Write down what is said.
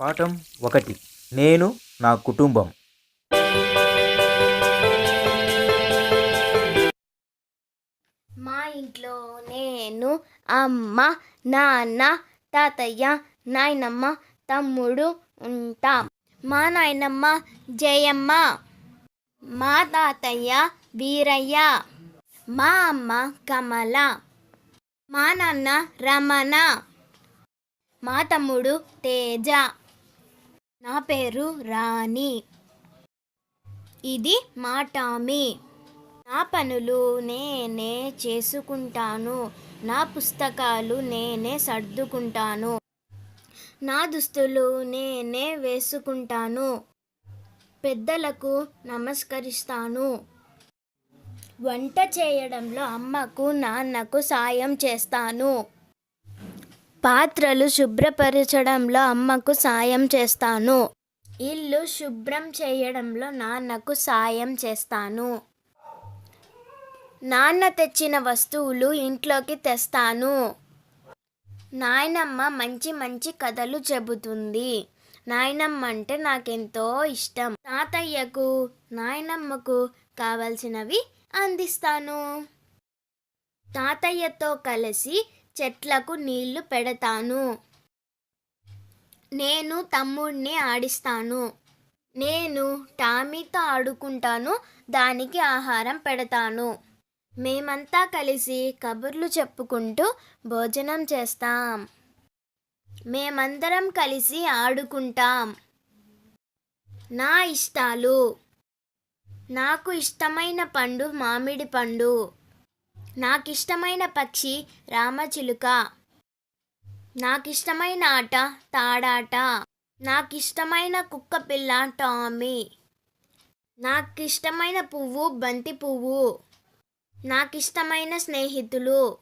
పాఠం ఒకటి. నేను నా కుటుంబం. మా ఇంట్లో నేను అమ్మ నాన్న తాతయ్య నాయనమ్మ తమ్ముడు ఉంటాం. మా నాయనమ్మ జయమ్మ. మా తాతయ్య వీరయ్య. మా అమ్మ కమల. మా నాన్న రమణ. మా తమ్ముడు తేజ. నా పేరు రాణి. ఇది మా టామీ. నా పనులు నేనే చేసుకుంటాను. నా పుస్తకాలు నేనే సర్దుకుంటాను. నా దుస్తులు నేనే వేసుకుంటాను. పెద్దలకు నమస్కరిస్తాను. వంట చేయడంలో అమ్మకు నాన్నకు సాయం చేస్తాను. పాత్రలు శుభ్రపరచడంలో అమ్మకు సాయం చేస్తాను. ఇల్లు శుభ్రం చేయడంలో నాన్నకు సాయం చేస్తాను. నాన్న తెచ్చిన వస్తువులు ఇంట్లోకి తెస్తాను. నాయనమ్మ మంచి మంచి కథలు చెబుతుంది. నాయనమ్మ అంటే నాకెంతో ఇష్టం. తాతయ్యకు నాయనమ్మకు కావలసినవి అందిస్తాను. తాతయ్యతో కలిసి చెట్లకు నీళ్ళు పెడతాను. నేను తమ్ముడిని ఆడిస్తాను. నేను టామీతో ఆడుకుంటాను దానికి ఆహారం పెడతాను. మేమంతా కలిసి కబుర్లు చెప్పుకుంటూ భోజనం చేస్తాం. మేమందరం కలిసి ఆడుకుంటాం. నా ఇష్టాలు. నాకు ఇష్టమైన పండు మామిడి పండు. నాకు ఇష్టమైన పక్షి రామచిలుక. నాకు ఇష్టమైన ఆట తాడాట. నాకు ఇష్టమైన కుక్క పిల్ల టామీ. నాకు ఇష్టమైన పువ్వు బంతి పువ్వు. నాకిష్టమైన స్నేహితులు.